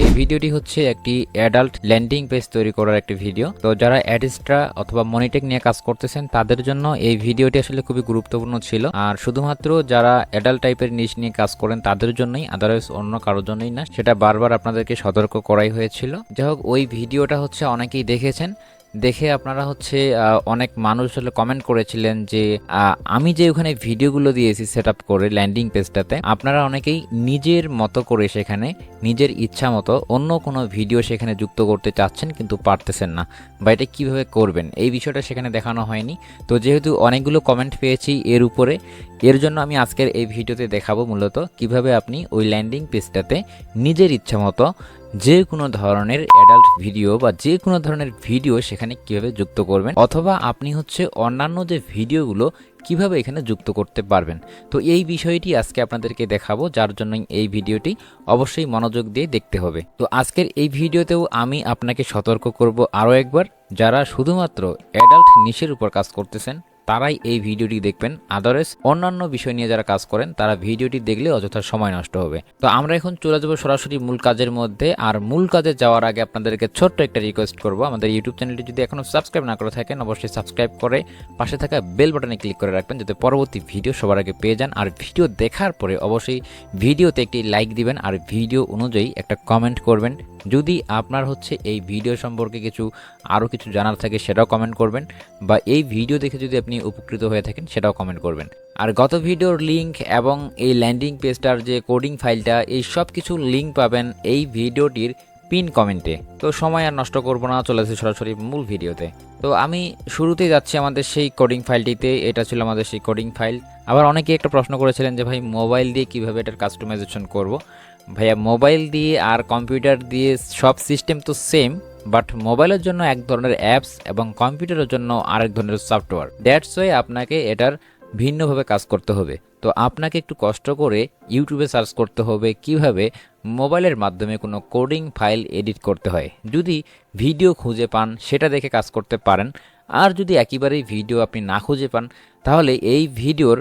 এই ভিডিওটি হচ্ছে একটি অ্যাডাল্ট ল্যান্ডিং পেজ তৈরি করার একটি ভিডিও। তো যারা অ্যাডিস্ট্রা অথবা মনিটেক নিয়ে কাজ করতেছেন, তাদের জন্য এই ভিডিওটি আসলে খুবই গুরুত্বপূর্ণ ছিল। আর শুধুমাত্র যারা অ্যাডাল্ট টাইপের নিচ নিয়ে কাজ করেন, তাদের জন্যই আদারওয়াইজ অন্য কারোর জন্যই না, সেটা বারবার আপনাদেরকে সতর্ক করাই হয়েছিল। যাই হোক, ওই ভিডিওটা হচ্ছে অনেকেই দেখেছেন। দেখে আপনারা হচ্ছে অনেক মানুষ আসলে কমেন্ট করেছিলেন যে আমি যে ওখানে ভিডিওগুলো দিয়েছি সেট আপ করে ল্যান্ডিং পেজটাতে আপনারা অনেকেই নিজের মতো করে সেখানে, নিজের ইচ্ছা মতো অন্য কোনো ভিডিও সেখানে যুক্ত করতে চাচ্ছেন কিন্তু পারতেছেন না। বা এটা কীভাবে করবেন? এই বিষয়টা সেখানে দেখানো হয়নি। তো যেহেতু অনেকগুলো কমেন্ট পেয়েছি এর উপরে, এর জন্য আমি আজকের এই ভিডিওতে দেখাবো মূলত কীভাবে আপনি ওই ল্যান্ডিং পেজটাতে নিজের ইচ্ছা মতো যে কোনো ধরনের অ্যাডাল্ট ভিডিও বা যে কোনো ধরনের ভিডিও সেখানে কীভাবে যুক্ত করবেন, অথবা আপনি হচ্ছে অন্যান্য যে ভিডিওগুলো কীভাবে এখানে যুক্ত করতে পারবেন। তো এই বিষয়টি আজকে আপনাদেরকে দেখাবো, যার জন্য এই ভিডিওটি অবশ্যই মনোযোগ দিয়ে দেখতে হবে। তো আজকের এই ভিডিওতেও আমি আপনাকে সতর্ক করব আরও একবার, যারা শুধুমাত্র অ্যাডাল্ট নিশের উপর কাজ করতেছেন তারাই এই ভিডিওটি দেখবেন। আদারওয়াইজ অন্যান্য বিষয় নিয়ে যারা কাজ করেন, তারা ভিডিওটি দেখলে অযথা সময় নষ্ট হবে। তো আমরা এখন চলে যাব সরাসরি মূল কাজের মধ্যে। আর মূল কাজে যাওয়ার আগে আপনাদেরকে ছোট্ট একটা রিকোয়েস্ট করব। আমাদের ইউটিউব চ্যানেলটি যদি এখনও সাবস্ক্রাইব না করে থাকেন, অবশ্যই সাবস্ক্রাইব করে পাশে থাকা বেল বাটনে ক্লিক করে রাখবেন, যাতে পরবর্তী ভিডিও সবার আগে পেয়ে যান। আর ভিডিও দেখার পরে অবশ্যই ভিডিওতে একটি লাইক দিবেন। আর ভিডিও অনুযায়ী একটা কমেন্ট করবেন। যদি আপনার হচ্ছে এই ভিডিও সম্পর্কে কিছু আরও কিছু জানার থাকে, সেটাও কমেন্ট করবেন, বা এই ভিডিও দেখে যদি আপনি উপকৃত হয়ে থাকেন, সেটাও কমেন্ট করবেন। আর গত ভিডিওর লিঙ্ক এবং এই ল্যান্ডিং পেজটার যে কোডিং ফাইলটা এই সব কিছু লিঙ্ক পাবেন এই ভিডিওটির পিন কমেন্টে তো সময় আর নষ্ট করব না, চলে সরাসরি মূল ভিডিওতে তো আমি শুরুতেই যাচ্ছি আমাদের সেই কোডিং ফাইলটিতে এটা ছিল আমাদের সেই কোডিং ফাইল আবার অনেকে একটা প্রশ্ন করেছিলেন যে, ভাই মোবাইল দিয়ে কীভাবে এটার কাস্টমাইজেশন করব? ভাইয়া, মোবাইল দিয়ে আর কম্পিউটার দিয়ে সব সিস্টেম তো সেম বাট মোবাইলের জন্য এক ধরনের অ্যাপস এবং কম্পিউটারের জন্য আরেক ধরনের সফটওয়্যার দ্যাটস ওয়ে আপনাকে এটার ভিন্নভাবে কাজ করতে হবে। তো আপনাকে একটু কষ্ট করে ইউটিউবে সার্চ করতে হবে কীভাবে মোবাইলের মাধ্যমে কোনো কোডিং ফাইল এডিট করতে হয়। যদি ভিডিও খুঁজে পান, সেটা দেখে কাজ করতে পারেন। আর যদি একেবারেই ভিডিও আপনি না খুঁজে পান, তাহলে এই ভিডিওর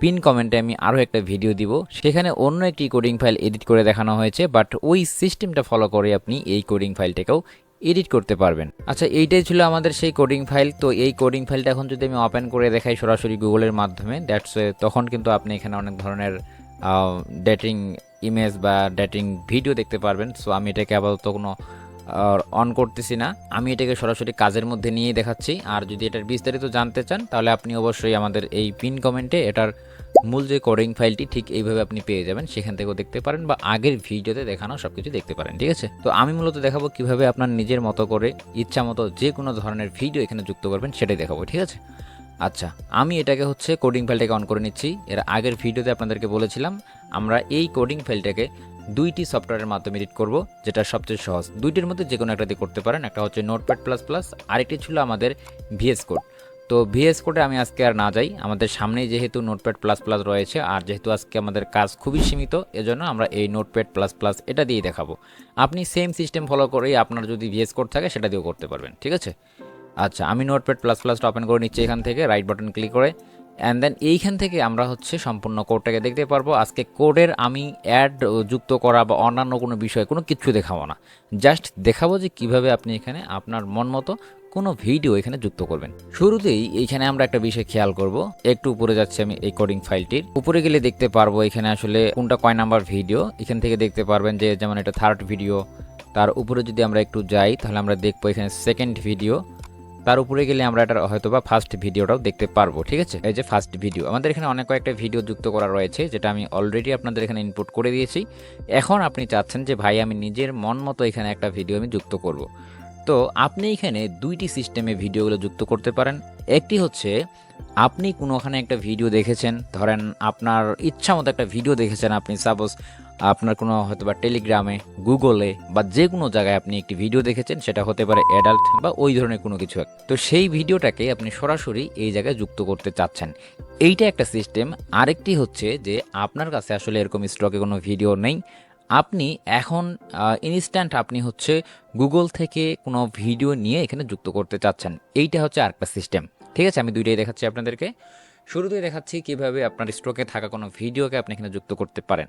পিন কমেন্টে আমি আরও একটা ভিডিও দিব। সেখানে অন্য একটি কোডিং ফাইল এডিট করে দেখানো হয়েছে বাট ওই সিস্টেমটা ফলো করে আপনি এই কোডিং ফাইলটাকেও এডিট করতে পারবেন। আচ্ছা এইটাই ছিল আমাদের সেই কোডিং ফাইল তো এই কোডিং ফাইলটা এখন যদি আমি ওপেন করে দেখাই সরাসরি গুগলের মাধ্যমে দ্যাটস তখন কিন্তু আপনি এখানে অনেক ধরনের ডেটিং ইমেজ বা ডেটিং ভিডিও দেখতে পারবেন। সো আমি এটাকে আপাতত কোনো অন করতেছি না। আমি এটাকে সরাসরি কাজের মধ্যে নিয়েই দেখাচ্ছি। আর যদি এটার বিস্তারিত জানতে চান, তাহলে আপনি অবশ্যই আমাদের এই পিন কমেন্টে এটার মূল যে কোডিং ফাইলটি ঠিক এইভাবে আপনি পেয়ে যাবেন, সেখান থেকেও দেখতে পারেন বা আগের ভিডিওতে দেখানো সব কিছু দেখতে পারেন, ঠিক আছে? তো আমি মূলত দেখাবো কীভাবে আপনার নিজের মতো করে, ইচ্ছা মতো যে কোনো ধরনের ভিডিও এখানে যুক্ত করবেন, সেটাই দেখাবো, ঠিক আছে? আচ্ছা আমি এটাকে হচ্ছে কোডিং ফাইলটাকে অন করে নিচ্ছি। এর আগের ভিডিওতে আপনাদেরকে বলেছিলাম, আমরা এই কোডিং ফাইলটাকে দুইটি সফটওয়্যারের মাধ্যমে এডিট করব, যেটা সবচেয়ে সহজ। দুইটির মধ্যে যে কোনো একটা দিয়ে করতে পারেন, একটা হচ্ছে নোটপ্যাড প্লাস প্লাস আরেকটি ছিল আমাদের ভিএস কোড তো ভিএস কোডে আমি আজকে আর না যাই। আমাদের সামনেই যেহেতু নোটপ্যাড প্লাস প্লাস রয়েছে, আর যেহেতু আজকে আমাদের কাজ খুবই সীমিত, এজন্য আমরা এই নোটপ্যাড প্লাস প্লাস এটা দিয়ে দেখাবো। আপনি সেম সিস্টেম ফলো করেই আপনার যদি ভিএস কোড থাকে, সেটা দিয়েও করতে পারবেন, ঠিক আছে? আচ্ছা আমি নোটপ্যাড প্লাস প্লাসটা ওপেন করে নিচ্ছি এখান থেকে রাইট বাটন ক্লিক করে। অ্যান্ড দেন এইখান থেকে আমরা হচ্ছে সম্পূর্ণ কোডটাকে দেখতে পারব। আজকে কোডের আমি অ্যাড যুক্ত করা বা অন্যান্য কোনো বিষয় কোনো কিছু দেখাবো না। জাস্ট দেখাবো যে কীভাবে আপনি এখানে আপনার মন মতো কোনো ভিডিও এখানে যুক্ত করবেন। শুরুতেই এইখানে আমরা একটা বিষয় খেয়াল করব। একটু উপরে যাচ্ছে আমি এই কোডিং ফাইলটির। উপরে গেলে দেখতে পারব এখানে আসলে কোনটা কয় নাম্বার ভিডিও। এখান থেকে দেখতে পারবেন যে যেমন এটা থার্ড ভিডিও তার উপরে যদি আমরা একটু যাই, তাহলে আমরা দেখব এখানে সেকেন্ড ভিডিও তার উপরে গেলে আমরা এটা হয়তো বা ফার্স্ট ভিডিওটাও দেখতে পারব, ঠিক আছে? এই যে ফার্স্ট ভিডিও আমাদের এখানে অনেক কয়েকটা ভিডিও যুক্ত করা রয়েছে, যেটা আমি অলরেডি আপনাদের এখানে ইনপুট করে দিয়েছি। এখন আপনি চাচ্ছেন যে, ভাই, আমি নিজের মন মতো এখানে একটা ভিডিও আমি যুক্ত করব। তো আপনি এখানে দুইটি সিস্টেমে ভিডিওগুলো যুক্ত করতে পারেন। একটি হচ্ছে, আপনি কোনোখানে একটা ভিডিও দেখেছেন, ধরেন আপনার ইচ্ছা মতো একটা ভিডিও দেখেছেন আপনি সাপোজ আপনার কোনো হয়তো বা টেলিগ্রামে গুগলে বা যে কোনো জায়গায় আপনি একটি ভিডিও দেখেছেন, সেটা হতে পারে অ্যাডাল্ট বা ওই ধরনের কোনো কিছু। তো সেই ভিডিওটাকে আপনি সরাসরি এই জায়গায় যুক্ত করতে চাচ্ছেন। এইটা একটা সিস্টেম। আরেকটি হচ্ছে যে, আপনার কাছে আসলে এরকম স্টকে কোনো ভিডিও নেই। আপনি এখন ইনস্ট্যান্ট আপনি হচ্ছে গুগল থেকে কোনো ভিডিও নিয়ে এখানে যুক্ত করতে চাচ্ছেন। এইটা হচ্ছে আরেকটা সিস্টেম ঠিক আছে? আমি দুইটাই দেখাচ্ছি আপনাদেরকে। শুরুতেই দেখাচ্ছি কীভাবে আপনার স্ট্রোকে থাকা কোনো ভিডিওকে আপনি এখানে যুক্ত করতে পারেন।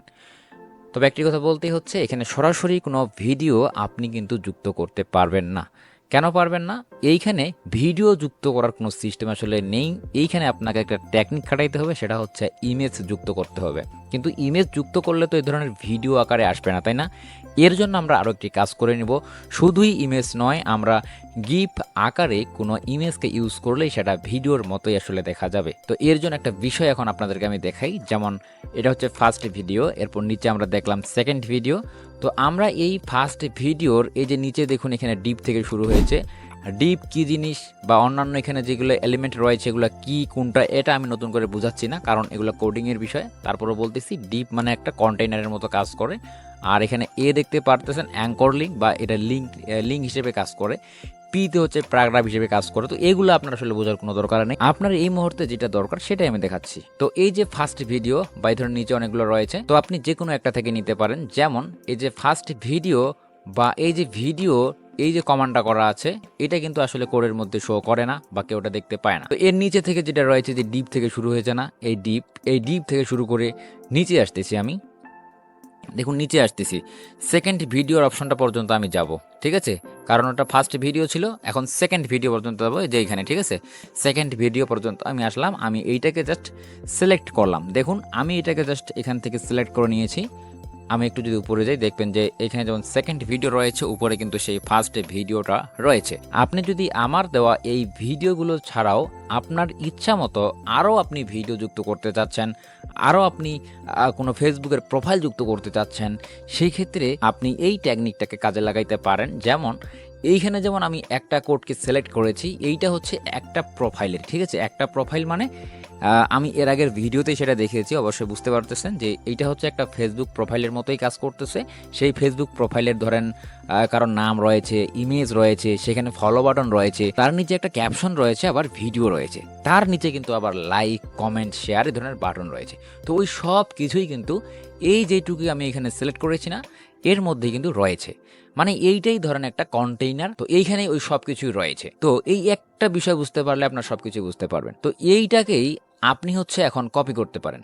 তবে একটি কথা বলতেই হচ্ছে, এখানে সরাসরি কোনো ভিডিও আপনি কিন্তু যুক্ত করতে পারবেন না। কেন পারবেন না? এইখানে ভিডিও যুক্ত করার কোনো সিস্টেম আসলে নেই। এইখানে আপনাকে একটা টেকনিক খাটাইতে হবে, সেটা হচ্ছে ইমেজ যুক্ত করতে হবে। কিন্তু ইমেজ যুক্ত করলে তো এই ধরনের ভিডিও আকারে আসবে না, তাই না? এর জন্য আমরা আরও একটি কাজ করে নিব। শুধুই ইমেজ নয়, আমরা গিফ আকারে কোনো ইমেজকে ইউজ করলেই সেটা ভিডিওর মতোই আসলে দেখা যাবে। তো এর জন্য একটা বিষয় এখন আপনাদেরকে আমি দেখাই, যেমন এটা হচ্ছে ফার্স্ট ভিডিও এরপর নিচে আমরা দেখলাম সেকেন্ড ভিডিও তো আমরা এই ফার্স্ট ভিডিওর এই যে নিচে দেখুন এখানে ডিপ থেকে শুরু হয়েছে। ডিপ কি জিনিস বা অন্যান্য এখানে যেগুলো এলিমেন্ট রয়েছে, এগুলো কি, কোনটা, এটা আমি নতুন করে বোঝাচ্ছি না, কারণ এগুলো কোডিংয়ের বিষয়। তারপরে বলতেছি ডিপ মানে একটা কন্টেইনারের মতো কাজ করে। আর এখানে এ দেখতে পারতেছেন অ্যাঙ্কর লিঙ্ক বা এটা লিঙ্ক লিঙ্ক হিসেবে কাজ করে পিতে হচ্ছে প্যারাগ্রাফ হিসেবে কাজ করে। তো এগুলো আপনার আসলে বোঝার কোনো দরকার নেই। আপনার এই মুহূর্তে যেটা দরকার সেটাই আমি দেখাচ্ছি। তো এই যে ফার্স্ট ভিডিও বা এই ধরনের নিচে অনেকগুলো রয়েছে, তো আপনি যে কোনো একটা থেকে নিতে পারেন। যেমন এই যে ফার্স্ট ভিডিও বা এই যে ভিডিও এই যে কমান্ডটা করা আছে, এটা কিন্তু আসলে কোডের মধ্যে শো করে না বা কেউ ওটা দেখতে পায় না। তো এর নিচে থেকে যেটা রয়েছে যে ডিপ থেকে শুরু হয়েছে না, এই ডিপ এই ডিপ থেকে শুরু করে নিচে আসতেছি আমি। দেখুন, নিচে আসতেছি। সেকেন্ড ভিডিওর অপশনটা পর্যন্ত আমি যাব, ঠিক আছে? কারণ ওটা ফার্স্ট ভিডিও ছিল, এখন সেকেন্ড ভিডিও পর্যন্ত যাব যে এইখানে ঠিক আছে? সেকেন্ড ভিডিও পর্যন্ত আমি আসলাম, আমি এইটাকে জাস্ট সিলেক্ট করলাম। দেখুন, আমি এটাকে জাস্ট এখান থেকে সিলেক্ট করে নিয়েছি। আমি একটু যদি উপরে যাই, দেখবেন যে এখানে যেমন সেকেন্ড ভিডিও রয়েছে, উপরে কিন্তু সেই ফার্স্ট ভিডিওটা রয়েছে। আপনি যদি আমার দেওয়া এই ভিডিওগুলো ছাড়াও আপনার ইচ্ছা মতো আরও আপনি ভিডিও যুক্ত করতে চাচ্ছেন, আরও আপনি কোনো ফেসবুকের প্রোফাইল যুক্ত করতে চাচ্ছেন, সেই ক্ষেত্রে আপনি এই টেকনিকটাকে কাজে লাগাইতে পারেন। যেমন এইখানে যেমন আমি একটা কোডকে সিলেক্ট করেছি, এইটা হচ্ছে একটা প্রোফাইলের ঠিক আছে? একটা প্রোফাইল মানে আমি এর আগের ভিডিওতে সেটা দেখিয়েছি, অবশ্যই বুঝতে পারতেছেন যে এইটা হচ্ছে একটা ফেসবুক প্রোফাইলের মতোই কাজ করতেছে। সেই ফেসবুক প্রোফাইলের ধরেন কারোর নাম রয়েছে ইমেজ রয়েছে, সেখানে ফলো বাটন রয়েছে, তার নিচে একটা ক্যাপশন রয়েছে, আবার ভিডিও রয়েছে। তার নিচে কিন্তু আবার লাইক কমেন্ট শেয়ার এই ধরনের বাটন রয়েছে। তো ওই সব কিছুই কিন্তু এই যেটুকু আমি এখানে সিলেক্ট করেছি না, এর মধ্যে কিন্তু রয়েছে। মানে এইটাই ধরেন একটা কন্টেইনার তো এইখানে ওই সব কিছুই রয়েছে। তো এই একটা বিষয় বুঝতে পারলে আপনার সব কিছু বুঝতে পারবেন। তো এইটাকেই আপনি হচ্ছে এখন কপি করতে পারেন।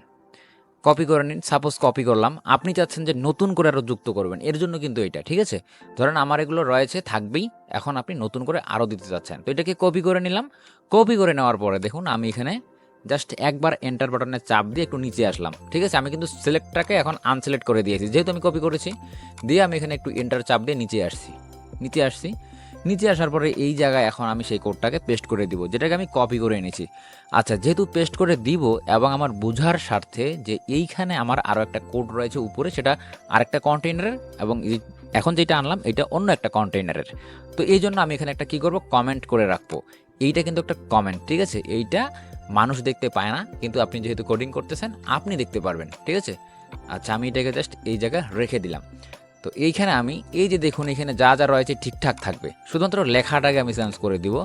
কপি করে নিন সাপোজ কপি করলাম, আপনি চাচ্ছেন যে নতুন করে আরও যুক্ত করবেন, এর জন্য কিন্তু এটা, ঠিক আছে? ধরেন আমার এগুলো রয়েছে, থাকবেই, এখন আপনি নতুন করে আরও দিতে চাচ্ছেন। তো এটাকে কপি করে নিলাম। কপি করে নেওয়ার পরে দেখুন আমি এখানে জাস্ট একবার এন্টার বাটনে চাপ দিয়ে একটু নিচে আসলাম। ঠিক আছে? আমি কিন্তু সিলেক্টটাকে এখন আনসিলেক্ট করে দিয়েছি। যেহেতু আমি কপি করেছি, দিয়ে আমি এখানে একটু এন্টার চাপ দিয়ে নিচে আসছি। নিচে আসছি। নিচে আসার পরে এই জায়গায় এখন আমি সেই কোডটাকে পেস্ট করে দিব, যেটাকে আমি কপি করে এনেছি। আচ্ছা যেহেতু পেস্ট করে দিব এবং আমার বোঝার স্বার্থে যে এইখানে আমার আরও একটা কোড রয়েছে উপরে, সেটা আরেকটা কন্টেইনারের এবং এখন যেটা আনলাম, এটা অন্য একটা কন্টেইনারের তো এই জন্য আমি এখানে একটা কি করব? কমেন্ট করে রাখব। এইটা কিন্তু একটা কমেন্ট ঠিক আছে? এইটা মানুষ দেখতে পায় না, কিন্তু আপনি যেহেতু কোডিং করতেছেন, আপনি দেখতে পারবেন, ঠিক আছে? আচ্ছা আমি এটাকে জাস্ট এই জায়গায় রেখে দিলাম। তো এইখানে আমি, এই যে দেখুন, এখানে যা যা রয়েছে ঠিকঠাক থাকবে। শুধুমাত্র লেখাটাকে আমি চেঞ্জ করে দিব।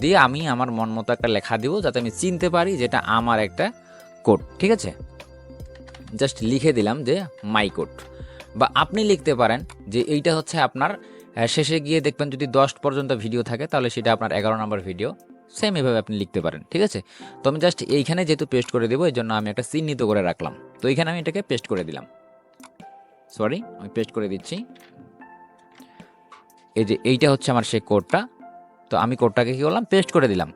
দিয়ে আমি আমার মন মতো একটা লেখা দিব, যাতে আমি চিনতে পারি যেটা আমার একটা কোড ঠিক আছে? জাস্ট লিখে দিলাম যে মাই কোড বা আপনি লিখতে পারেন যে, এইটা হচ্ছে আপনার শেষে গিয়ে দেখবেন যদি দশ পর্যন্ত ভিডিও থাকে, তাহলে সেটা আপনার এগারো নম্বর ভিডিও সেম এভাবে আপনি লিখতে পারেন, ঠিক আছে? তো আমি জাস্ট এইখানে যেহেতু পেস্ট করে দেবো এই জন্য আমি একটা চিহ্নিত করে রাখলাম। তো এইখানে আমি এটাকে পেস্ট করে দিলাম। সরি আমি পেস্ট করে দিচ্ছি। এই যে এইটা হচ্ছে আমার সেই কোডটা তো আমি কোডটাকে কী করলাম? পেস্ট করে দিলাম।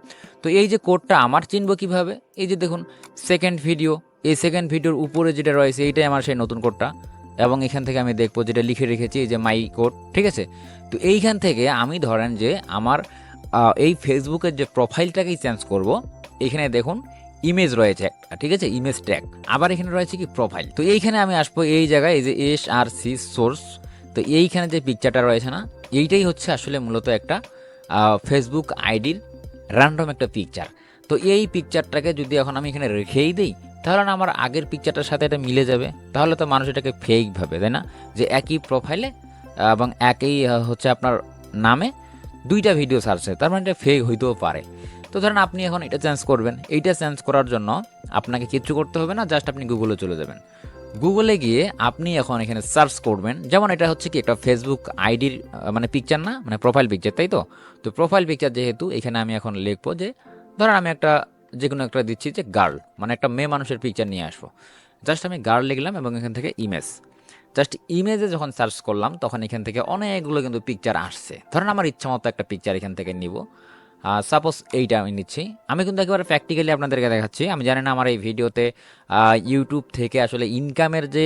তো এই যে কোডটা আমার চিনব কীভাবে? এই যে দেখুন সেকেন্ড ভিডিও এই সেকেন্ড ভিডিওর উপরে যেটা রয়েছে, এইটাই আমার সেই নতুন কোডটা এবং এখান থেকে আমি দেখব যেটা লিখে রেখেছি, এই যে মাই কোড ঠিক আছে? তো এইখান থেকে আমি ধরেন যে আমার এই ফেসবুকের যে প্রোফাইলটাকেই চেঞ্জ করব, এখানে দেখুন ইমেজ রয়েছে একটা, ঠিক আছে? ইমেজ ট্যাগ আবার এখানে রয়েছে কি প্রোফাইল তো এইখানে আমি আসব এই জায়গায়, এই যে এস আর সি সোর্স তো এইখানে যে পিকচারটা রয়েছে না, এইটাই হচ্ছে আসলে মূলত একটা ফেসবুক আইডির র্যান্ডম একটা পিকচার তো এই পিকচারটাকে যদি এখন আমি এখানে রেখেই দিই, তাহলে না আমার আগের পিকচারটার সাথে এটা মিলে যাবে। তাহলে তো মানুষ এটাকে ফেক ভাবে, তাই না? যে একই প্রোফাইলে এবং একই হচ্ছে আপনার নামে দুইটা ভিডিও ছাড়ছে তার মানে এটা ফেক হইতেও পারে। তো ধরেন আপনি এখন এটা চেঞ্জ করবেন, এইটা চেঞ্জ করার জন্য আপনাকে কিচ্ছু করতে হবে না জাস্ট আপনি গুগলে চলে যাবেন। গুগলে গিয়ে আপনি এখন এখানে সার্চ করবেন, যেমন এটা হচ্ছে কি একটা ফেসবুক আইডির মানে পিকচার না মানে প্রোফাইল পিকচার তাই তো? তো প্রোফাইল পিকচার যেহেতু, এখানে আমি এখন লিখব যে, ধরেন আমি একটা যে কোনো একটা দিচ্ছি যে গার্ল মানে একটা মেয়ে মানুষের পিকচার নিয়ে আসব। জাস্ট আমি গার্ল লিখলাম এবং এখান থেকে ইমেজ জাস্ট ইমেজে যখন সার্চ করলাম, তখন এখান থেকে অনেকগুলো কিন্তু পিকচার আসছে। ধরেন আমার ইচ্ছা মতো একটা পিকচার এখান থেকে নিব। সাপোজ এইটা আমি নিচ্ছি। আমি কিন্তু একেবারে প্র্যাকটিক্যালি আপনাদেরকে দেখাচ্ছি। আমি জানি না আমার এই ভিডিওতে ইউটিউব থেকে আসলে ইনকামের যে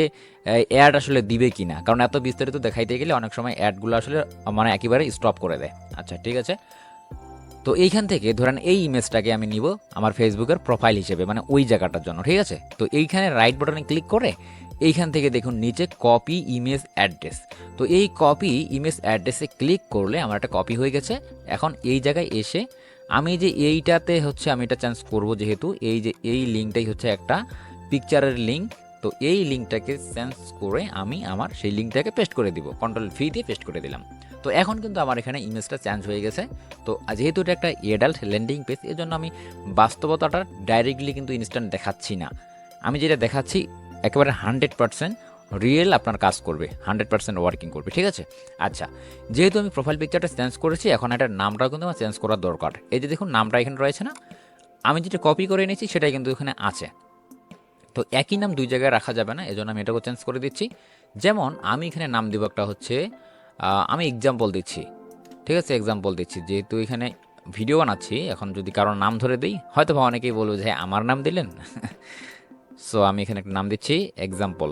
অ্যাড আসলে দিবে কি না কারণ এত বিস্তারিত দেখাইতে গেলে অনেক সময় অ্যাডগুলো আসলে মানে একেবারে স্টপ করে দেয়। আচ্ছা ঠিক আছে? তো এইখান থেকে ধরেন এই ইমেজটাকে আমি নিব আমার ফেসবুকের প্রোফাইল হিসেবে মানে ওই জায়গাটার জন্য, ঠিক আছে? তো এইখানে রাইট বাটনে ক্লিক করে এইখান থেকে দেখুন, নিচে কপি ইমেজ অ্যাড্রেস তো এই কপি ইমেজ অ্যাড্রেসে ক্লিক করলে আমার একটা কপি হয়ে গেছে। এখন এই জায়গায় এসে আমি যে এইটাতে হচ্ছে আমি এটা চেঞ্জ করব যেহেতু, এই যে এই লিঙ্কটাই হচ্ছে একটা পিকচারের লিঙ্ক তো এই লিঙ্কটাকে চেঞ্জ করে আমি আমার সেই লিঙ্কটাকে পেস্ট করে দিব। কন্ট্রোল ফি দিয়ে পেস্ট করে দিলাম। তো এখন কিন্তু আমার এখানে ইমেজটা চেঞ্জ হয়ে গেছে। তো যেহেতু এটা একটা এডাল্ট ল্যান্ডিং পেজ এর জন্য আমি বাস্তবতাটা ডাইরেক্টলি কিন্তু ইনস্ট্যান্ট দেখাচ্ছি না। আমি যেটা দেখাচ্ছি একেবারে হান্ড্রেড পার্সেন্ট রিয়েল আপনার কাজ করবে হান্ড্রেড পার্সেন্ট ওয়ার্কিং করবে ঠিক আছে? আচ্ছা যেহেতু আমি প্রোফাইল পিকচারটা চেঞ্জ করেছি এখন এটার নামটাও কিন্তু আমার চেঞ্জ করার দরকার। এই যে দেখুন নামটা এখানে রয়েছে না? আমি যেটা কপি করে নিয়েছি সেটাই কিন্তু এখানে আছে। তো একই নাম দুই জায়গায় রাখা যাবে না এজন্য আমি এটাকে চেঞ্জ করে দিচ্ছি। যেমন আমি এখানে নাম দেবো একটা হচ্ছে আমি এক্সাম্পল দিচ্ছি। ঠিক আছে এক্সাম্পল দিচ্ছি। যেহেতু এখানে ভিডিও বানাচ্ছি এখন যদি কারোর নাম ধরে দিই হয়তো বা অনেকেই বলব যে হ্যাঁ, আমার নাম দিলেন? সো আমি এখানে একটা নাম দিচ্ছি এক্সাম্পল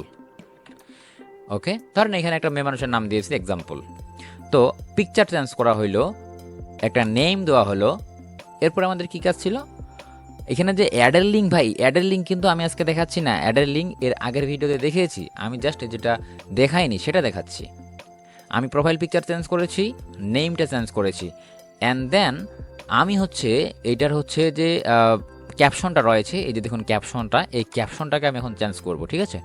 ওকে ধরেন এখানে একটা মেয়ে মানুষের নাম দিয়েছি এক্সাম্পল তো পিকচার চেঞ্জ করা হইল, একটা নেম দেওয়া হলো, এরপর আমাদের কী কাজ ছিল? এখানে যে অ্যাডের লিঙ্ক ভাই অ্যাডের লিঙ্ক কিন্তু আমি আজকে দেখাচ্ছি না। অ্যাডের লিঙ্ক এর আগের ভিডিওতে দেখিয়েছি, আমি জাস্ট যেটা দেখাইনি, সেটা দেখাচ্ছি। আমি প্রোফাইল পিকচার চেঞ্জ করেছি নেমটা চেঞ্জ করেছি। অ্যান্ড দেন আমি হচ্ছে এইটার হচ্ছে যে ক্যাপশনটা রয়েছে, এই যে দেখুন ক্যাপশনটা, এই ক্যাপশনটাকে আমি এখন চেঞ্জ করব, ঠিক আছে?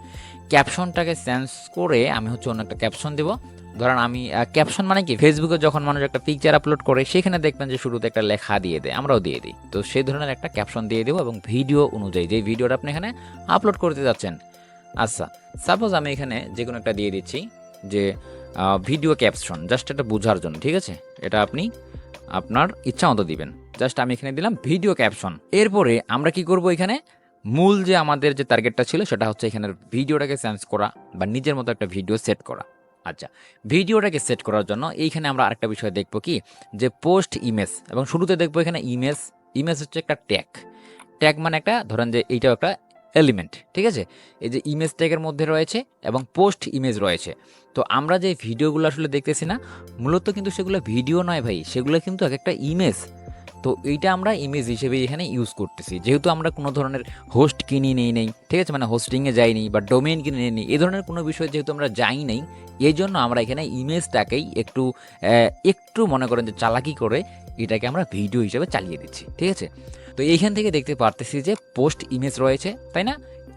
ক্যাপশনটাকে চেঞ্জ করে আমি হচ্ছে অন্য একটা ক্যাপশন দেবো। ধরেন আমি ক্যাপশন মানে কি? ফেসবুকে যখন মানুষ একটা পিকচার আপলোড করে, সেখানে দেখবেন যে শুরুতে একটা লেখা দিয়ে দেয়, আমরাও দিয়ে দিই। তো সেই ধরনের একটা ক্যাপশন দিয়ে দেবো এবং ভিডিও অনুযায়ী যে ভিডিওটা আপনি এখানে আপলোড করতে যাচ্ছেন। আচ্ছা সাপোজ আমি এখানে যে কোনো একটা দিয়ে দিচ্ছি যে ভিডিও ক্যাপশন জাস্ট এটা বোঝার জন্য, ঠিক আছে? এটা আপনি আপনার ইচ্ছা মতো দিবেন। জাস্ট আমি এখানে দিলাম ভিডিও ক্যাপশন। এরপরে আমরা কি করব এখানে? মূল যে আমাদের যে টার্গেটটা ছিল, সেটা হচ্ছে এখানে ভিডিওটাকে চেঞ্জ করা বা নিজের মতো একটা ভিডিও সেট করা। আচ্ছা ভিডিওটাকে সেট করার জন্য এইখানে আমরা আরেকটা বিষয় দেখব কি? যে পোস্ট ইমেজ এবং শুরুতে দেখব এখানে ইমেজ ইমেজ হচ্ছে একটা ট্যাগ ট্যাগ মানে একটা, ধরেন যে এইটাও একটা এলিমেন্ট ঠিক আছে? এই যে ইমেজ ট্যাগের মধ্যে রয়েছে এবং পোস্ট ইমেজ রয়েছে। তো আমরা যে ভিডিওগুলো আসলে দেখতেছি না, মূলত কিন্তু সেগুলো ভিডিও নয় ভাই, সেগুলো কিন্তু এক একটা ইমেজ তো এইটা আমরা ইমেজ হিসেবে এখানে ইউজ করতেছি। যেহেতু আমরা কোনো ধরনের হোস্ট কিনি নেই নেই, ঠিক আছে? মানে হোস্টিংয়ে যাইনি বা ডোমেইন কিনে নেই এই ধরনের কোনো বিষয় যেহেতু আমরা যাই নেই এই জন্য আমরা এখানে ইমেজটাকেই একটু একটু মনে করেন যে চালাকি করে এটাকে আমরা ভিডিও হিসেবে চালিয়ে দিচ্ছি, ঠিক আছে? তো এইখান থেকে দেখতে পারতেছি যে পোস্ট ইমেজ রয়েছে, তাই না?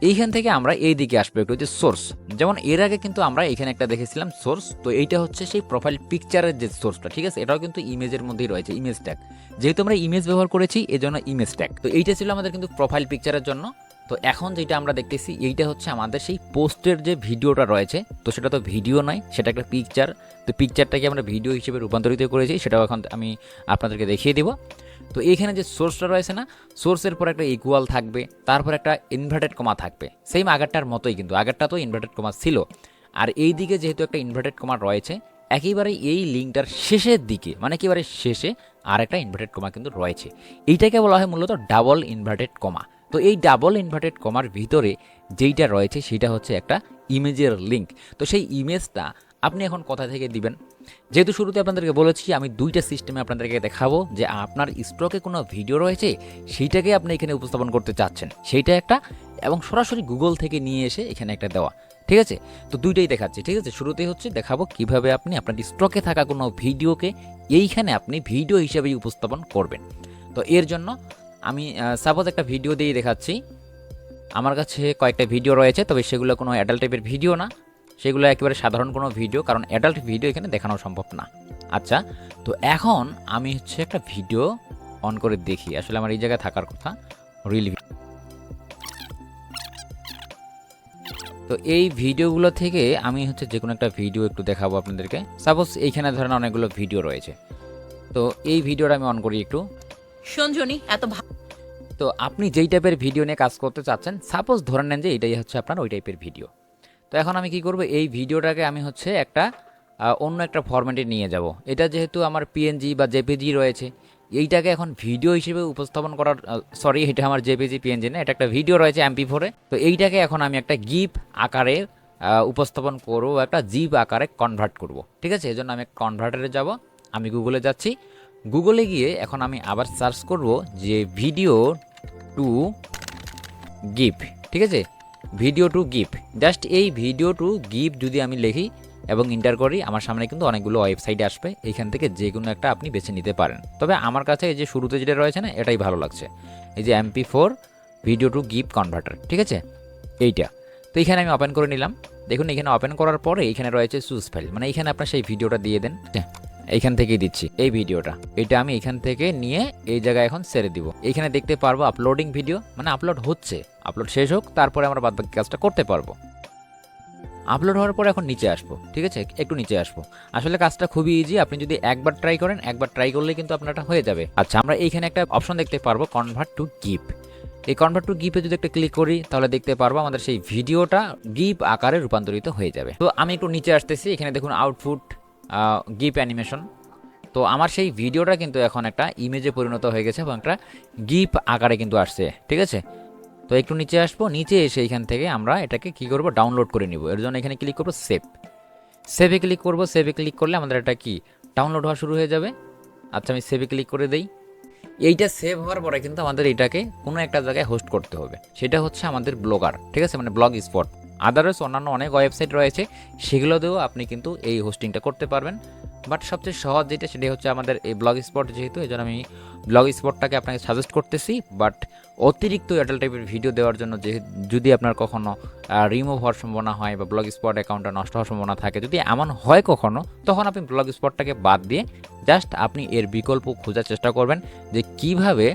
এইখান থেকে আমরা এই দিকে আসব, একটু যে সোর্স যেমন এর আগে কিন্তু আমরা এখানে একটা দেখেছিলাম সোর্স তো এইটা হচ্ছে সেই প্রোফাইল পিকচারের যে সোর্সটা ঠিক আছে? এটাও কিন্তু ইমেজের মধ্যেই রয়েছে ইমেজ ট্যাগ যেহেতু আমরা ইমেজ ব্যবহার করেছি, এজন্য ইমেজ ট্যাগ তো এইটা ছিল আমাদের কিন্তু প্রোফাইল পিকচারের জন্য। তো এখন যেটা আমরা দেখতেছি, এইটা হচ্ছে আমাদের সেই পোস্টের যে ভিডিওটা রয়েছে, তো সেটা তো ভিডিও নয়, সেটা একটা পিকচার তো পিকচারটাকে আমরা ভিডিও হিসেবে রূপান্তরিত করেছি, সেটাও এখন আমি আপনাদেরকে দেখিয়ে দিব। তো এইখানে যে সোর্সটা রয়েছে না সোর্সের পর একটা ইকুয়াল থাকবে, তারপর একটা ইনভার্টেড কমা থাকবে। সেম আগেরটার মতোই কিন্তু, আগেরটা তো ইনভার্টেড কমা ছিল। আর এই দিকে যেহেতু একটা ইনভার্টেড কমা রয়েছে, একেবারে এই লিঙ্কটার শেষের দিকে মানে একেবারে শেষে আর একটা ইনভার্টেড কমা কিন্তু রয়েছে। এইটাকে বলা হয় মূলত ডাবল ইনভার্টেড কমা তো এই ডাবল ইনভার্টেড কমার ভিতরে যেইটা রয়েছে, সেটা হচ্ছে একটা ইমেজের লিঙ্ক তো সেই ইমেজটা আপনি এখন কোথা থেকে দিবেন? যেহেতু শুরুতে আপনাদেরকে বলেছি, আমি দুইটা সিস্টেমে আপনাদেরকে দেখাবো যে আপনার স্টকে কোনো ভিডিও রয়েছে, সেইটাকে আপনি এখানে উপস্থাপন করতে চাচ্ছেন। সেইটা একটা এবং সরাসরি গুগল থেকে নিয়ে এসে এখানে একটা দেওয়া। ঠিক আছে? তো দুইটাই দেখাচ্ছি। ঠিক আছে? শুরুতেই হচ্ছে দেখাবো কীভাবে আপনি আপনার স্টকে থাকা কোনো ভিডিওকে এইখানে আপনি ভিডিও হিসেবেই উপস্থাপন করবেন। তো এর জন্য আমি সাপোজ একটা ভিডিও দিয়ে দেখাচ্ছি। আমার কাছে কয়েকটা ভিডিও রয়েছে, তবে সেগুলো কোনো অ্যাডাল্ট টাইপের ভিডিও না। সেগুলো একেবারে সাধারণ কোনো ভিডিও কারণ অ্যাডাল্ট ভিডিও এখানে দেখানো সম্ভব না। আচ্ছা তো এখন আমি হচ্ছে একটা ভিডিও অন করে দেখি। আসলে আমার এই জায়গায় থাকার কথা রিল তো এই ভিডিওগুলো থেকে আমি হচ্ছে যে কোনো একটা ভিডিও একটু দেখাবো আপনাদেরকে। সাপোজ এইখানে ধরেন অনেকগুলো ভিডিও রয়েছে। তো এই ভিডিওটা আমি অন করি একটু। সঞ্জনী এত তো আপনি যেই টাইপের ভিডিও নিয়ে কাজ করতে চাচ্ছেন সাপোজ ধরে নেন যে এটাই হচ্ছে আপনার ওই টাইপের ভিডিও তো এখন আমি কি করব? এই ভিডিওটাকে আমি হচ্ছে একটা অন্য একটা ফরম্যাটে নিয়ে যাব। এটা যেহেতু আমার পিএনজি বা জেপিজি রয়েছে, এইটাকে এখন ভিডিও হিসেবে উপস্থাপন করার সরি এটা আমার জেপিজি পিএনজি না, এটা একটা ভিডিও রয়েছে এমপি ফোরে তো এইটাকে এখন আমি একটা গিফ আকারে উপস্থাপন করব, একটা জিপ আকারে কনভার্ট করব। ঠিক আছে? এই জন্য আমি কনভার্টারে যাব, আমি গুগলে যাচ্ছি। গুগলে গিয়ে এখন আমি আবার সার্চ করব যে ভিডিও টু গিফট ঠিক আছে? ভিডিও টু গিফট জাস্ট এই ভিডিও টু গিফট যদি আমি লিখি এবং ইন্টার করি, আমার সামনে কিন্তু অনেকগুলো ওয়েবসাইট আসবে। এইখান থেকে যে কোনো একটা আপনি বেছে নিতে পারেন। তবে আমার কাছে এই যে শুরুতে যেটা রয়েছে না, এটাই ভালো লাগছে। এই যে এমপি ফোর ভিডিও টু গিফট কনভার্টার ঠিক আছে? এইটা। তো এখানে আমি ওপেন করে নিলাম। দেখুন, এখানে ওপেন করার পরে এখানে রয়েছে সুজ ফাইল মানে এখানে আপনার সেই ভিডিওটা দিয়ে দেন। এইখান থেকেই দিচ্ছি, এই ভিডিওটা। এটা আমি এখান থেকে নিয়ে এই জায়গায় এখন ছেড়ে দিব। এখানে দেখতে পারব আপলোডিং ভিডিও মানে আপলোড হচ্ছে। আপলোড শেষ হোক, তারপরে আমরা বাদবাকি কাজটা করতে পারব। আপলোড হওয়ার পর এখন নিচে আসব, ঠিক আছে? একটু নিচে আসব। আসলে কাজটা খুবই ইজি আপনি যদি একবার ট্রাই করেন, একবার ট্রাই করলে কিন্তু আপনারটা হয়ে যাবে। আচ্ছা আমরা এইখানে একটা অপশন দেখতে পারব কনভার্ট টু গিফ এই কনভার্ট টু গিপে যদি একটা ক্লিক করি, তাহলে দেখতে পারব আমাদের সেই ভিডিওটা গিফ আকারে রূপান্তরিত হয়ে যাবে। তো আমি একটু নিচে আসতেছি, এখানে দেখুন আউটপুট গিফ অ্যানিমেশন। তো আমার সেই ভিডিওটা কিন্তু এখন একটা ইমেজে পরিণত হয়ে গেছে এবং একটা গিপ আকারে কিন্তু আসছে, ঠিক আছে? তো একটু নিচে আসব, নিচে এসে এখান থেকে আমরা এটাকে কি করব? ডাউনলোড করে নিব। এর জন্য এখানে ক্লিক করব সেভ সেভে ক্লিক করব সেভে ক্লিক করলে আমাদের এটা কি? ডাউনলোড হওয়া শুরু হয়ে যাবে। আচ্ছা আমি সেভে ক্লিক করে দেই। এইটা সেভ হওয়ার পরে কিন্তু আমাদের এটাকে কোনো একটা জায়গায় হোস্ট করতে হবে। সেটা হচ্ছে আমাদের ব্লগার ঠিক আছে? মানে ব্লগ স্পট আদারওয়াইজ অন্যান্য অনেক ওয়েবসাইট রয়েছে, সেগুলোতেও আপনি কিন্তু এই হোস্টিংটা করতে পারবেন। বাট সবচেয়ে সহজ যেটা সেটা হচ্ছে আমাদের এই ব্লগ স্পট যেহেতু এই জন্য আমি ব্লগ স্পটটাকে আপনাকে সাজেস্ট করতেছি। বাট অতিরিক্ত এয়ারটেল টাইপের ভিডিও দেওয়ার জন্য যে, যদি আপনার কখনো রিমুভ হওয়ার সম্ভাবনা হয় বা ব্লগ স্পট অ্যাকাউন্টটা নষ্ট হওয়ার সম্ভাবনা থাকে, যদি এমন হয় কখনো, তখন আপনি ব্লগ স্পটটাকে বাদ দিয়ে জাস্ট আপনি এর বিকল্প খোঁজার চেষ্টা করবেন যে কীভাবে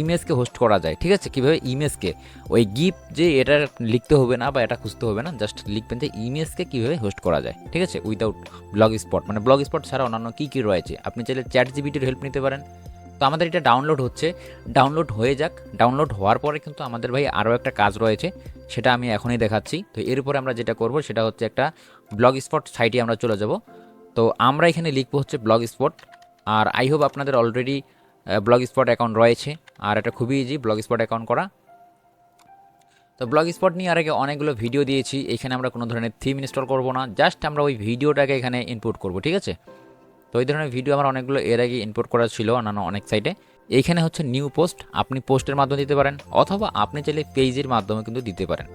ইমেজকে হোস্ট করা যায়, ঠিক আছে? কীভাবে ইমেজকে ওই গিফ যে এটা লিখতে হবে না বা এটা খুঁজতে হবে না জাস্ট লিখবেন যে ইমেজকে কীভাবে হোস্ট করা যায়, ঠিক আছে? উইদাউট ব্লগ স্পট মানে ব্লগ স্পট ছাড়া অন্যান্য কী কী রয়েছে? আপনি চাইলে চ্যাট জিবিটির হেল্প নিতে পারেন। তো আমাদের এটা ডাউনলোড হচ্ছে। ডাউনলোড হয়ে যাক। ডাউনলোড হওয়ার পরে কিন্তু আমাদের ভাই আরও একটা কাজ রয়েছে, সেটা আমি এখনই দেখাচ্ছি। তো এরপরে আমরা যেটা করব, সেটা হচ্ছে একটা ব্লগ স্পট সাইটে আমরা চলে যাব। তো আমরা এখানে লিখব হচ্ছে ব্লগ স্পট আর আই হোপ আপনাদের অলরেডি ব্লগ স্পট অ্যাকাউন্ট রয়েছে। আর এটা খুবই ইজি ব্লগ স্পট অ্যাকাউন্ট করা। তো ব্লগ স্পট নিয়ে আর আগে অনেকগুলো ভিডিও দিয়েছি। এখানে আমরা কোনো ধরনের থিম ইনস্টল করব না। জাস্ট আমরা ওই ভিডিওটাকে এখানে ইনপুট করব, ঠিক আছে? তো এই ধরনের ভিডিও আমার অনেকগুলো এর আগে ইনপুট করা ছিল অন্যান্য অনেক সাইটে এইখানে হচ্ছে নিউ পোস্ট আপনি পোস্টের মাধ্যমে দিতে পারেন, অথবা আপনি চাইলে পেজের মাধ্যমে কিন্তু দিতে পারেন।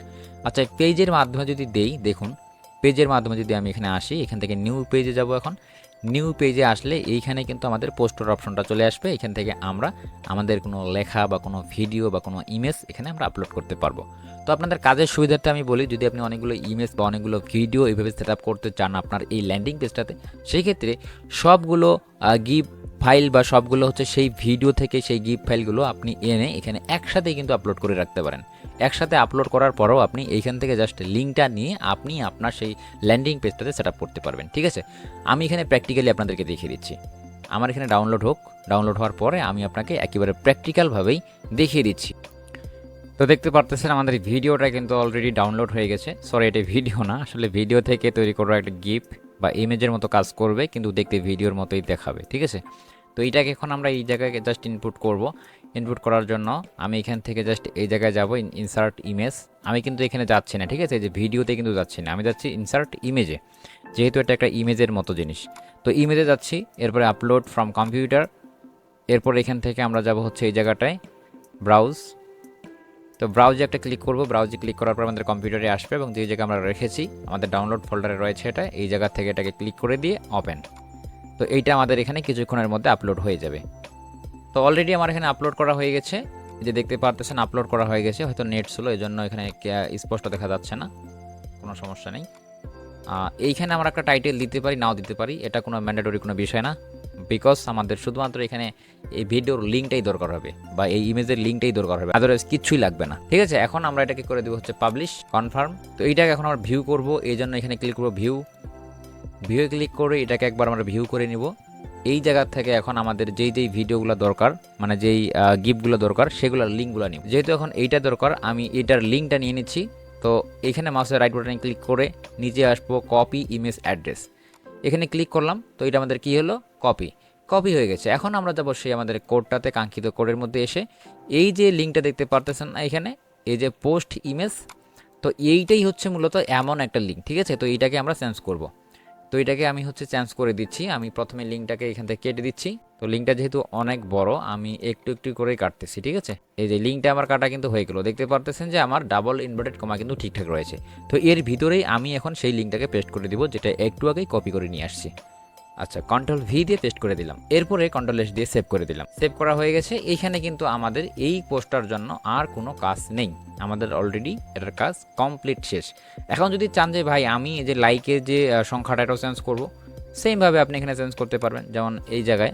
আচ্ছা পেজের মাধ্যমে যদি দেই, দেখুন পেজের মাধ্যমে যদি আমি এখানে আসি, এখান থেকে নিউ পেজে যাব এখন। নিউ পেজে আসলে এইখানে কিন্তু আমাদের পোস্টার অপশনটা চলে আসবে। এখান থেকে আমরা আমাদের কোনো লেখা বা কোনো ভিডিও বা কোনো ইমেজ এখানে আমরা আপলোড করতে পারব। তো আপনাদের কাজের সুবিধার্থে আমি বলি, যদি আপনি অনেকগুলো ইমেজ বা অনেকগুলো ভিডিও এইভাবে সেট আপ করতে চান আপনার এই ল্যান্ডিং পেজটাতে সেই ক্ষেত্রে সবগুলো গিফট ফাইল বা সবগুলো হচ্ছে সেই ভিডিও থেকে সেই গিফট ফাইলগুলো আপনি এনে এখানে একসাথে কিন্তু আপলোড করে রাখতে পারেন। একসাথে আপলোড করার পরেও আপনি এইখান থেকে জাস্ট লিঙ্কটা নিয়ে আপনি আপনার সেই ল্যান্ডিং পেজটাতে সেট করতে পারবেন, ঠিক আছে? আমি এখানে প্র্যাকটিক্যালি আপনাদেরকে দেখিয়ে দিচ্ছি। আমার এখানে ডাউনলোড হোক ডাউনলোড হওয়ার পরে আমি আপনাকে একেবারে প্র্যাকটিক্যালভাবেই দেখিয়ে দিচ্ছি। তো দেখতে পারতেছেন আমাদের ভিডিওটা কিন্তু অলরেডি ডাউনলোড হয়ে গেছে। সরি এটা ভিডিও না, আসলে ভিডিও থেকে তৈরি করা একটা গিফট বা ইমেজের মতো কাজ করবে, কিন্তু দেখতে ভিডিওর মতোই দেখাবে, ঠিক আছে? তো এইটাকে এখন আমরা এই জায়গায় জাস্ট ইনপুট করব। ইনপুট করার জন্য, আমি এখান থেকে জাস্ট এই জায়গায় যাব ইনসার্ট ইমেজ আমি কিন্তু এখানে যাচ্ছি না, ঠিক আছে? যে ভিডিওতে কিন্তু যাচ্ছি না, আমি যাচ্ছি ইনসার্ট ইমেজে যেহেতু এটা একটা ইমেজের মতো জিনিস। তো ইমেজে যাচ্ছি, এরপরে আপলোড ফ্রম কম্পিউটার এরপর এখান থেকে আমরা যাব হচ্ছে এই জায়গাটায় ব্রাউজ তো ব্রাউজে একটা ক্লিক করব ব্রাউজে ক্লিক করার পর আমাদের কম্পিউটারে আসবে এবং যে জায়গায় আমরা রেখেছি, আমাদের ডাউনলোড ফোল্ডারে রয়েছে এটা, এই জায়গা থেকে এটাকে ক্লিক করে দিয়ে ওপেন তো এইটা আমাদের এখানে কিছুক্ষণের মধ্যে আপলোড হয়ে যাবে। তো অলরেডি আমার এখানে আপলোড করা হয়ে গেছে। যে দেখতে পারতেছেন আপলোড করা হয়ে গেছে, হয়তো নেট ছিল এই জন্য এখানে স্পষ্ট দেখা যাচ্ছে না। কোনো সমস্যা নেই। এইখানে আমরা একটা টাইটেল দিতে পারি, নাও দিতে পারি। এটা কোনো ম্যান্ডেটরি কোনো বিষয় না। বিকজ আমাদের শুধুমাত্র এখানে এই ভিডিওর লিঙ্কটাই দরকার হবে, বা এই ইমেজের লিঙ্কটাই দরকার হবে। আদারওয়াইজ কিচ্ছুই লাগবে না। ঠিক আছে, এখন আমরা এটাকে করে দেবো হচ্ছে পাবলিশ কনফার্ম তো এইটাকে এখন আমরা ভিউ করব এই জন্য এখানে ক্লিক করব ভিউ ভিউ ক্লিক করে এটাকে একবার আমরা ভিউ করে নিব। এই জায়গা থেকে এখন আমাদের যেই যেই ভিডিওগুলো দরকার মানে যেই গিফটগুলো দরকার, সেগুলোর লিঙ্কগুলো নিব। যেহেতু এখন এইটা দরকার, আমি এটার লিঙ্কটা নিয়ে নিচ্ছি। তো এখানে মাউসের রাইট বাটনে ক্লিক করে নিচে আসব কপি ইমেজ অ্যাড্রেস এখানে ক্লিক করলাম, তো এটা আমাদের কি হলো? কপি কপি হয়ে গেছে। এখন আমরা যাব সেই আমাদের কোডটাতে কাঙ্ক্ষিত কোডের মধ্যে এসে। এই যে লিঙ্কটা দেখতে পারতেছেন না এখানে, এই যে পোস্ট ইমেজ তো এইটাই হচ্ছে মূলত এমন একটা লিঙ্ক ঠিক আছে? তো এইটাকে আমরা চেঞ্জ করব। তো এটাকে আমি হচ্ছে চেঞ্জ করে দিচ্ছি। আমি প্রথমে লিঙ্কটাকে এখান থেকে কেটে দিচ্ছি। তো লিঙ্কটা যেহেতু অনেক বড়, আমি একটু একটু করেই কাটতেছি, ঠিক আছে? এই যে লিঙ্কটা আমার কাটা কিন্তু হয়ে গেলো। দেখতে পারতেছেন যে আমার ডাবল ইনভার্টেড কমা কিন্তু ঠিকঠাক রয়েছে। তো এর ভিতরেই আমি এখন সেই লিঙ্কটাকে পেস্ট করে দিব, যেটা একটু আগেই কপি করে নিয়ে আসছি। আচ্ছা কন্ট্রোল ভি দিয়ে পেস্ট করে দিলাম। এরপরে কন্ট্রোল এস দিয়ে সেভ করে দিলাম। সেভ করা হয়ে গেছে। এইখানে কিন্তু আমাদের এই পোস্টার জন্য আর কোনো কাজ নেই। আমাদের অলরেডি এটার কাজ কমপ্লিট শেষ। এখন যদি চান যে, ভাই, আমি এই যে লাইকের যে সংখ্যাটা এটাও চেঞ্জ করব সেমভাবে আপনি এখানে চেঞ্জ করতে পারবেন। যেমন এই জায়গায়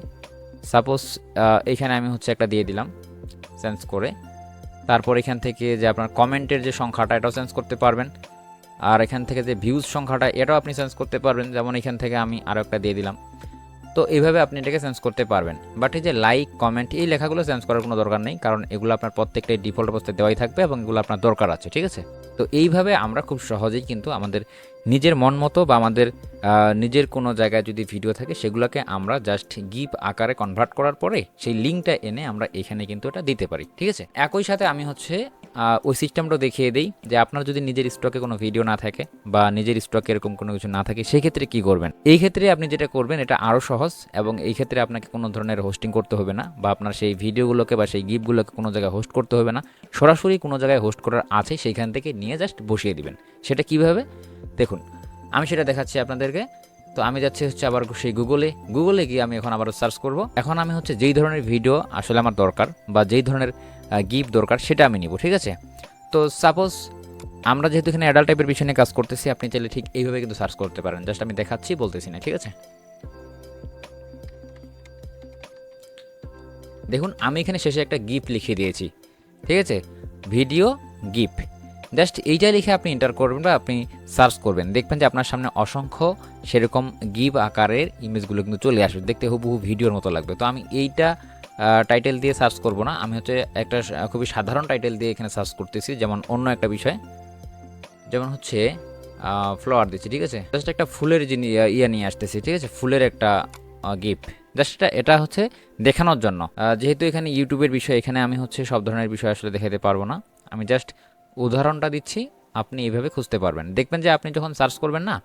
সাপোজ এইখানে আমি হচ্ছে একটা দিয়ে দিলাম চেঞ্জ করে। তারপর এখান থেকে যে আপনার কমেন্টের যে সংখ্যাটা এটাও চেঞ্জ করতে পারবেন। আর এখান থেকে যে ভিউজ সংখ্যাটা, এটাও আপনি চেঞ্জ করতে পারবেন। যেমন এখান থেকে আমি আরও একটা দিয়ে দিলাম। তো এইভাবে আপনি এটাকে চেঞ্জ করতে পারবেন। বাট এই যে লাইক কমেন্ট এই লেখাগুলো চেঞ্জ করার কোনো দরকার নেই। কারণ এগুলো আপনার প্রত্যেকটাই ডিফল্ট অবস্থায় দেওয়াই থাকবে এবং এগুলো আপনার দরকার আছে, ঠিক আছে? তো এইভাবে আমরা খুব সহজেই কিন্তু আমাদের নিজের মন মতো বা আমাদের নিজের কোনো জায়গায় যদি ভিডিও থাকে সেগুলোকে আমরা জাস্ট গিফ আকারে কনভার্ট করার পরে সেই লিঙ্কটা এনে আমরা এখানে কিন্তু এটা দিতে পারি, ঠিক আছে? একই সাথে আমি হচ্ছে ওই সিস্টেমটা দেখিয়ে দিই যে আপনার যদি নিজের স্টকে কোনো ভিডিও না থাকে বা নিজের স্টকে এরকম কোনো কিছু না থাকে সেই ক্ষেত্রে কি করবেন? এই ক্ষেত্রে আপনি যেটা করবেন এটা আরও সহজ এবং এই ক্ষেত্রে আপনাকে কোনো ধরনের হোস্টিং করতে হবে না বা আপনার সেই ভিডিওগুলোকে বা সেই গিফটগুলোকে কোনো জায়গায় হোস্ট করতে হবে না। সরাসরি কোনো জায়গায় হোস্ট করার আছে সেইখান থেকে নিয়ে জাস্ট বসিয়ে দিবেন। সেটা কীভাবে? দেখুন, আমি সেটা দেখাচ্ছি আপনাদেরকে। তো আমি যাচ্ছি হচ্ছে আবার সেই গুগলে গুগলে গিয়ে আমি এখন আবার সার্চ করব। এখন আমি হচ্ছে যেই ধরনের ভিডিও আসলে আমার দরকার বা যেই ধরনের গিফট দরকার সেটা আমি নিব, ঠিক আছে? তো সাপোজ আমরা যেহেতু এখানে অ্যাডাল্ট টাইপের পিছনে কাজ করতেছি, আপনি চাইলে ঠিক এইভাবে কিন্তু সার্চ করতে পারেন। জাস্ট আমি দেখাচ্ছি, বলতেছি না, ঠিক আছে? দেখুন, আমি এখানে শেষে একটা গিফট লিখে দিয়েছি, ঠিক আছে? ভিডিও গিফট জাস্ট এইটা লিখে আপনি এন্টার করবেন বা আপনি সার্চ করবেন। দেখবেন যে আপনার সামনে অসংখ্য সেরকম গিভ আকারের ইমেজগুলো কিন্তু চলে আসবে। দেখতে হুবহু ভিডিওর মতো লাগবে। তো আমি এইটা টাইটেল দিয়ে সার্চ করব না। আমি হচ্ছে একটা খুবই সাধারণ টাইটেল দিয়ে এখানে সার্চ করতেছি। যেমন অন্য একটা বিষয়। যেমন হচ্ছে ফ্লাওয়ার দিচ্ছি, ঠিক আছে? জাস্ট একটা ফুলের যিনি ইয়ে নিয়ে আসতেছি, ঠিক আছে? ফুলের একটা গিফট জাস্ট এটা এটা হচ্ছে দেখানোর জন্য। যেহেতু এখানে ইউটিউবের বিষয়, এখানে আমি হচ্ছে সব ধরনের বিষয় আসলে দেখাতে পারব না। আমি জাস্ট উদাহরণটা দিচ্ছি, আপনি এইভাবে খুঁজতে পারবেন। দেখবেন যে আপনি যখন সার্চ করবেন না,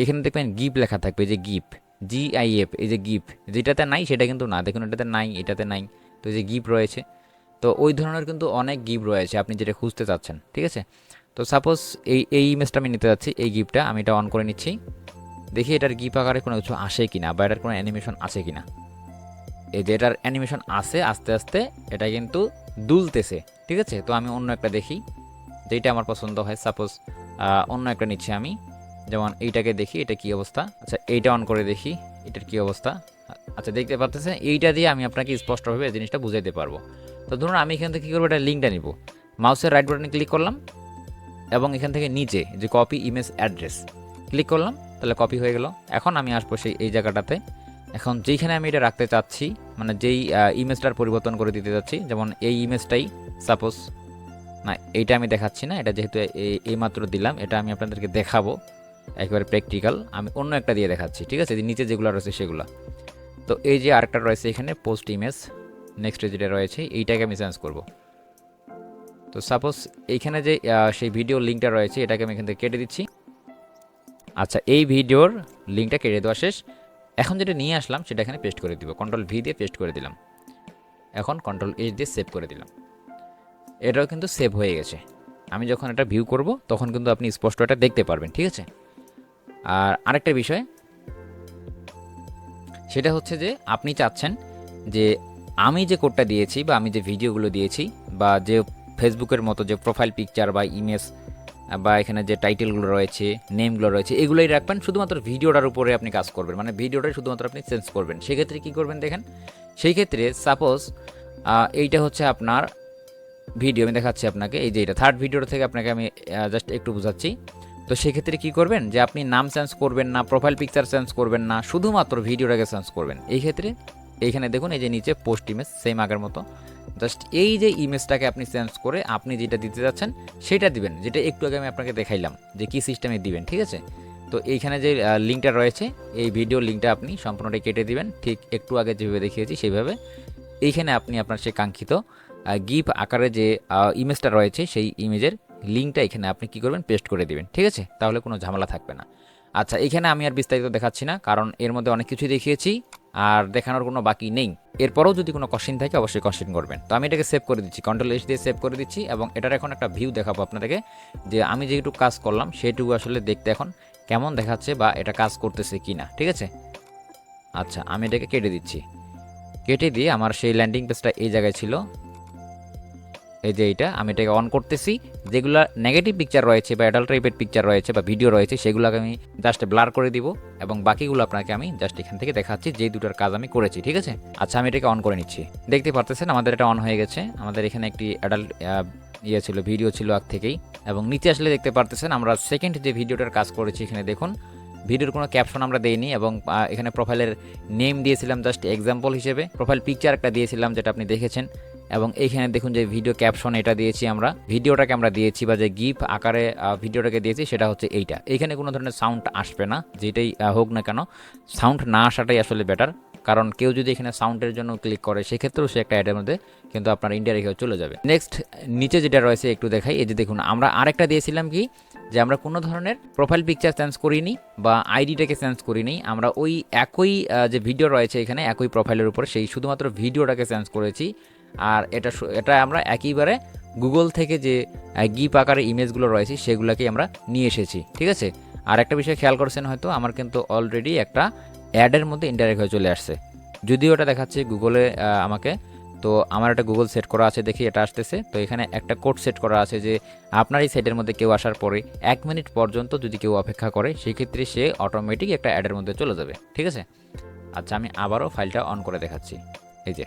এখানে দেখবেন গিফট লেখা থাকবে যে গিফট জি আই এফ এই যে গিফট, যেটাতে নাই সেটা কিন্তু না, দেখুন এটাতে নাই এটাতে নাই, তো এই যে গিফট রয়েছে, তো ওই ধরনের কিন্তু অনেক গিফট রয়েছে, আপনি যেটা খুঁজতে চাচ্ছেন, ঠিক আছে? তো সাপোজ এই এই ইমেজটা আমি নিতে যাচ্ছি, এই গিফটটা আমি এটা অন করে নিচ্ছি, দেখি এটার গিফট আকারে কোনো কিছু আসে কিনা, বা এটার কোনো অ্যানিমেশন আছে কিনা। এই যে এটার অ্যানিমেশন আছে, আস্তে আস্তে এটা কিন্তু দুলতেছে, ঠিক আছে? তো আমি অন্য একটা দেখি। যেটা আমার পছন্দ হয়। সাপোজ অন্য একটা নিচ্ছি আমি। যেমন এইটাকে দেখি, এটা কি অবস্থা? আচ্ছা এইটা অন করে দেখি, এটার কি অবস্থা? আচ্ছা দেখতে পাচ্ছেন এইটা দিয়ে আমি আপনাকে স্পষ্টভাবে এই জিনিসটা বুঝাইতে পারব। তো ধরুন আমি এখান থেকে কী করব, এটা লিঙ্কটা নিব। মাউসের রাইট বাটনে ক্লিক করলাম এবং এখান থেকে নিচে যে কপি ইমেজ অ্যাড্রেস ক্লিক করলাম, তাহলে কপি হয়ে গেল। এখন আমি আসব সেই, এই জায়গাটাতে। এখন যেইখানে আমি এটা রাখতে চাচ্ছি মানে যেই ইমেজটার পরিবর্তন করে দিতে চাচ্ছি, যেমন এই ইমেজটাই সাপোজ না, এইটা আমি দেখাচ্ছি না, এটা যেহেতু এই- এইমাত্র দিলাম, এটা আমি আপনাদেরকে দেখাবো, একেবারে প্র্যাকটিক্যাল আমি অন্য একটা দিয়ে দেখাচ্ছি, ঠিক আছে? নিচে যেগুলো রয়েছে সেগুলো। তো এই যে আরেকটা রয়েছে এখানে পোস্ট ইমেজ নেক্সট যেটা রয়েছে, এইটাকে আমি চেঞ্জ করব। তো সাপোজ এইখানে যে সেই ভিডিও লিঙ্কটা রয়েছে, এটাকে আমি এখান থেকে কেটে দিচ্ছি। আচ্ছা এই ভিডিওর লিঙ্কটা কেটে দেওয়া শেষ। এখন যেটা নিয়ে আসলাম, সেটা এখানে পেস্ট করে দিব। কন্ট্রোল ভি দিয়ে পেস্ট করে দিলাম। এখন কন্ট্রোল এইচ দিয়ে সেভ করে দিলাম। এটাও কিন্তু সেভ হয়ে গেছে। আমি যখন এটা ভিউ করব, তখন কিন্তু আপনি স্পষ্ট এটা দেখতে পারবেন, ঠিক আছে? আর আরেকটা বিষয়, সেটা হচ্ছে যে আপনি চাচ্ছেন যে আমি যে কোডটা দিয়েছি বা আমি যে ভিডিওগুলো দিয়েছি বা যে ফেসবুকের মতো যে প্রোফাইল পিকচার বা ইমেজ বা এখানে যে টাইটেলগুলো রয়েছে নেমগুলো রয়েছে, এগুলোই রাখবেন। শুধুমাত্র ভিডিওটার উপরে আপনি কাজ করবেন। মানে ভিডিওটাই শুধুমাত্র আপনি চেঞ্জ করবেন। সেক্ষেত্রে কী করবেন দেখেন? সেই ক্ষেত্রে সাপোজ এইটা হচ্ছে আপনার ভিডিও আমি দেখাচ্ছি আপনাকে। এই যে এটা থার্ড ভিডিওটা থেকে আপনাকে আমি জাস্ট একটু বোঝাচ্ছি। তো সেক্ষেত্রে কী করবেন যে আপনি নাম চেঞ্জ করবেন না প্রোফাইল পিকচার চেঞ্জ করবেন না, শুধুমাত্র ভিডিওটাকে চেঞ্জ করবেন। এই ক্ষেত্রে এইখানে দেখুন, এই যে নিচে পোস্ট ইমেজ সেম আগের মতো। জাস্ট এই যে ইমেজটাকে আপনি চেঞ্জ করে আপনি যেটা দিতে যাচ্ছেন, সেটা দিবেন। যেটা একটু আগে আমি আপনাকে দেখাইলাম যে কি সিস্টেমে দিবেন, ঠিক আছে? তো এইখানে যে লিঙ্কটা রয়েছে, এই ভিডিও লিঙ্কটা আপনি সম্পূর্ণটাই কেটে দিবেন। ঠিক একটু আগে যেভাবে দেখিয়েছি, সেইভাবে। এইখানে আপনি আপনার সেই কাঙ্ক্ষিত গিফ আকারে যে ইমেজটা রয়েছে, সেই ইমেজের লিঙ্কটা এখানে আপনি কি করবেন? পেস্ট করে দিবেন, ঠিক আছে? তাহলে কোনো ঝামেলা থাকবে না। আচ্ছা এখানে আমি আর বিস্তারিত দেখাচ্ছি না, কারণ এর মধ্যে অনেক কিছুই দেখিয়েছি, আর দেখানোর কোনো বাকি নেই। এরপরেও যদি কোনো কোশ্চেন থাকে, অবশ্যই কোশ্চেন করবেন। তো আমি এটাকে সেভ করে দিচ্ছি কন্ট্রোল এস দিয়ে সেভ করে দিচ্ছি, এবং এটার এখন একটা ভিউ দেখাবো আপনাদেরকে, যে আমি যেটুকু কাজ করলাম সেটুকু আসলে দেখতে এখন কেমন দেখাচ্ছে বা এটা কাজ করতেছে কি না ঠিক আছে? আচ্ছা আমি এটাকে কেটে দিচ্ছি। কেটে দিয়ে আমার সেই ল্যান্ডিং পেজটা এই জায়গায় ছিল। এই যে এইটা, আমি এটাকে অন করতেছি। যেগুলো নেগেটিভ পিকচার রয়েছে বা অ্যাডাল্ট টাইপের পিকচার রয়েছে বা ভিডিও রয়েছে, সেগুলোকে আমি জাস্ট ব্লার করে দিব এবং বাকিগুলো আপনাকে আমি জাস্ট এখান থেকে দেখাচ্ছি, যে দুটোর কাজ আমি করেছি, ঠিক আছে? আচ্ছা আমি এটাকে অন করে নিচ্ছি। দেখতে পারতেছেন, আমাদের এটা অন হয়ে গেছে। আমাদের এখানে একটি অ্যাডাল্ট ইয়ে ছিল ভিডিও ছিল আগ থেকেই। এবং নিচে আসলে দেখতে পারতেছেন, আমরা সেকেন্ড যে ভিডিওটার কাজ করেছি এখানে দেখুন ভিডিওর কোনো ক্যাপশন আমরা দেইনি এবং এখানে প্রোফাইলের নেম দিয়েছিলাম জাস্ট এক্সাম্পল হিসেবে। প্রোফাইল পিকচার একটা দিয়েছিলাম, যেটা আপনি দেখেছেন। এবং এইখানে দেখুন যে ভিডিও ক্যাপশন এটা দিয়েছি আমরা। ভিডিওটাকে আমরা দিয়েছি বা যে গিফ আকারে ভিডিওটাকে দিয়েছি সেটা হচ্ছে এইটা। এইখানে কোনো ধরনের সাউন্ড আসবে না, যেটাই হোক না কেন। সাউন্ড না আসাটাই আসলে বেটার কারণ কেউ যদি এখানে সাউন্ডের জন্য ক্লিক করে, সেক্ষেত্রেও সে একটা অ্যাডের মধ্যে কিন্তু আপনার ইন্ডিয়া রেখেও চলে যাবে। নেক্সট নিচে যেটা রয়েছে একটু দেখাই, এই যে দেখুন, আমরা আরেকটা দিয়েছিলাম কি, যে আমরা কোনো ধরনের প্রোফাইল পিকচার চেঞ্জ করিনি বা আইডিটাকে চেঞ্জ করিনি। আমরা ওই একই যে ভিডিও রয়েছে এখানে, একই প্রোফাইলের উপর, সেই শুধুমাত্র ভিডিওটাকে চেঞ্জ করেছি। আর এটা এটা আমরা একইবারে গুগল থেকে যে গিপ আকারে ইমেজগুলো রয়েছে, সেগুলোকেই আমরা নিয়ে এসেছি, ঠিক আছে? আর একটা বিষয় খেয়াল করছেন হয়তো, আমার কিন্তু অলরেডি একটা অ্যাডের মধ্যে ইন্টারেক্ট হয়ে চলে আসছে। যদিও এটা দেখাচ্ছে গুগলে আমাকে, তো আমার একটা গুগল সেট করা আছে দেখি, এটা আসতেছে। তো এখানে একটা কোড সেট করা আছে যে, আপনার এই সাইটের মধ্যে কেউ আসার পরে এক মিনিট পর্যন্ত যদি কেউ অপেক্ষা করে, সেক্ষেত্রে সে অটোমেটিক একটা অ্যাডের মধ্যে চলে যাবে, ঠিক আছে? আচ্ছা আমি আবারও ফাইলটা অন করে দেখাচ্ছি। এই যে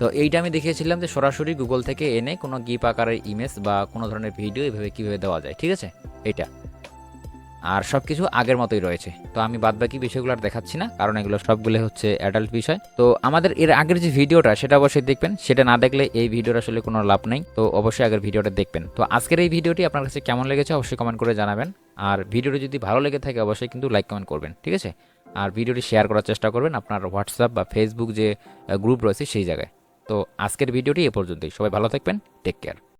তো এইটা আমি দেখিয়েছিলাম যে সরাসরি গুগল থেকে এনে কোনো গিপ আকারের ইমেজ বা কোনো ধরনের ভিডিও এভাবে কীভাবে দেওয়া যায়, ঠিক আছে? এইটা। আর সব কিছু আগের মতোই রয়েছে। তো আমি বাদবাকি বিষয়গুলো আর দেখাচ্ছি না, কারণ এগুলো সবগুলো হচ্ছে অ্যাডাল্ট বিষয়। তো আমাদের এর আগের যে ভিডিওটা সেটা অবশ্যই দেখবেন। সেটা না দেখলে এই ভিডিওর আসলে কোনো লাভ নেই। তো অবশ্যই আগের ভিডিওটা দেখবেন। তো আজকের এই ভিডিওটি আপনার কাছে কেমন লেগেছে অবশ্যই কমেন্ট করে জানাবেন। আর ভিডিওটি যদি ভালো লেগে থাকে, অবশ্যই কিন্তু লাইক কমেন্ট করবেন, ঠিক আছে? আর ভিডিওটি শেয়ার করার চেষ্টা করবেন আপনার হোয়াটসঅ্যাপ বা ফেসবুক যে গ্রুপ রয়েছে সেই জায়গায়। তো আজকের ভিডিওটি এ পর্যন্তই। সবাই ভালো থাকবেন। Take care